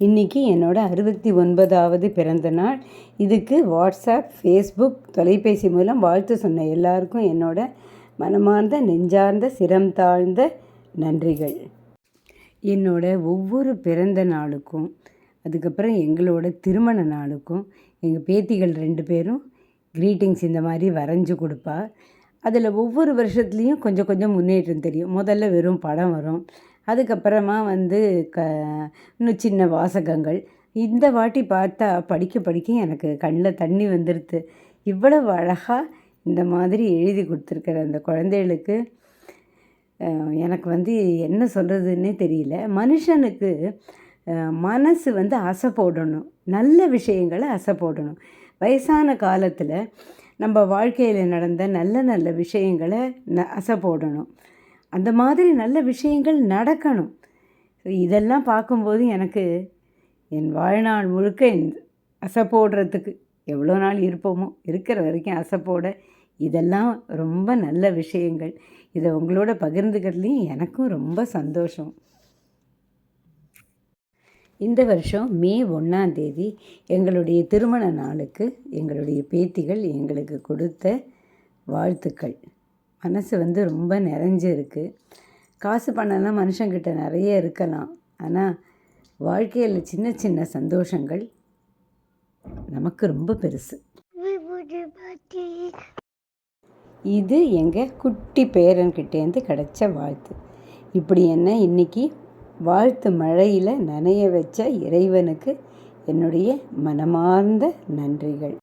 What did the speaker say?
இன்றைக்கி என்னோட அறுபத்தி ஒன்பதாவது பிறந்த நாள். இதுக்கு வாட்ஸ்அப் ஃபேஸ்புக் தொலைபேசி மூலம் வாழ்த்து சொன்ன எல்லாருக்கும் என்னோட மனமார்ந்த நெஞ்சார்ந்த சிரம் தாழ்ந்த நன்றிகள். என்னோட ஒவ்வொரு பிறந்த நாளுக்கும் அதுக்கப்புறம் எங்களோட திருமண நாளுக்கும் எங்கள் பேத்திகள் ரெண்டு பேரும் க்ரீட்டிங்ஸ் இந்த மாதிரி வரைஞ்சி கொடுப்பா. அதில் ஒவ்வொரு வருஷத்துலேயும் கொஞ்சம் கொஞ்சம் முன்னேற்றம் தெரியும். முதல்ல வெறும் படம் வரும். அதுக்கப்புறமா வந்து க இன்னும் சின்ன வாசகங்கள். இந்த வாட்டி பார்த்தா படிக்க படிக்க எனக்கு கண்ணில் தண்ணி வந்துடுது இவ்வளவு அழகாக இந்த மாதிரி எழுதி கொடுத்துருக்குற அந்த குழந்தைகளுக்கு எனக்கு வந்து என்ன சொல்கிறதுன்னே தெரியல. மனுஷனுக்கு மனசு வந்து அசை போடணும். நல்ல விஷயங்களை அசை போடணும். வயசான காலத்தில் நம்ம வாழ்க்கையில் நடந்த நல்ல நல்ல விஷயங்களை ந அசை போடணும். அந்த மாதிரி நல்ல விஷயங்கள் நடக்கணும். இதெல்லாம் பார்க்கும்போது எனக்கு என் வாழ்நாள் முழுக்க அசை போடுறதுக்கு எவ்வளோ நாள் இருப்போமோ இருக்கிற வரைக்கும் அசை போட இதெல்லாம் ரொம்ப நல்ல விஷயங்கள். இதை உங்களோட பகிர்ந்துக்கிறதுலையும் எனக்கும் ரொம்ப சந்தோஷம். இந்த வருஷம் மே ஒன்றாந்தேதி எங்களுடைய திருமண நாளுக்கு எங்களுடைய பேத்திகள் எங்களுக்கு கொடுத்த வாழ்த்துக்கள். மனசு வந்து ரொம்ப நிறைஞ்சிருக்கு. காசு பணம்லாம் மனுஷங்கிட்ட நிறைய இருக்கலாம். ஆனால் வாழ்க்கையில் சின்ன சின்ன சந்தோஷங்கள் நமக்கு ரொம்ப பெருசு. இது எங்கள் குட்டி பேரன்கிட்டேருந்து கிடைச்ச வாழ்த்து. இப்படி என்ன இன்றைக்கி வாழ்த்து மழையில் நனைய வச்ச இறைவனுக்கு என்னுடைய மனமார்ந்த நன்றிகள்.